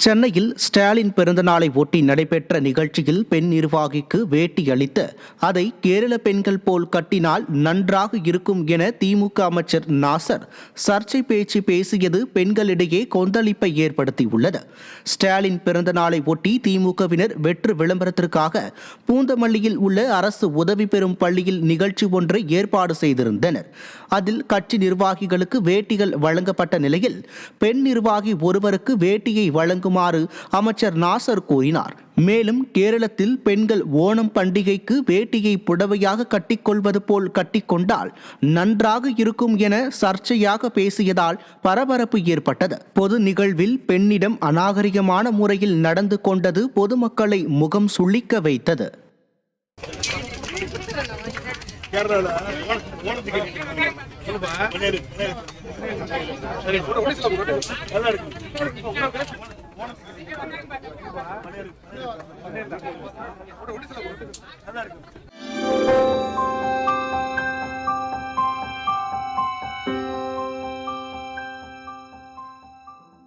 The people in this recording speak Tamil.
சென்னையில் ஸ்டாலின் பிறந்தநாளை ஒட்டி நடைபெற்ற நிகழ்ச்சியில் பெண் நிர்வாகிக்கு வேட்டி அளித்து அதை கேரள பெண்கள் போல் கட்டினால் நன்றாக இருக்கும் என திமுக அமைச்சர் நாசர் சர்ச்சை பேச்சு பேசியது பெண்களிடையே கொந்தளிப்பை ஏற்படுத்தியுள்ளது. ஸ்டாலின் பிறந்தநாளை ஒட்டி திமுகவினர் வெற்று விளம்பரத்திற்காக பூந்தமல்லியில் உள்ள அரசு உதவி பெறும் பள்ளியில் நிகழ்ச்சி ஒன்றை ஏற்பாடு செய்திருந்தனர். அதில் கட்சி நிர்வாகிகளுக்கு வேட்டிகள் வழங்கப்பட்ட நிலையில் பெண் நிர்வாகி ஒருவருக்கு வேட்டியை வழங்கும் வழங்குமாறு அமைச்சர் நாசர் கூறினார். மேலும் கேரளத்தில் பெண்கள் ஓணம் பண்டிகைக்கு வேட்டியை புடவையாக கட்டிக்கொள்வது போல் கட்டிக்கொண்டால் நன்றாக இருக்கும் என சர்ச்சையாக பேசியதால் பரபரப்பு ஏற்பட்டது. பொது நிகழ்வில் பெண்ணிடம் அநாகரிகமான முறையில் நடந்து கொண்டது பொதுமக்களை முகம் சுளிக்க வைத்தது. சரி, போடு, நல்லா இருக்கு.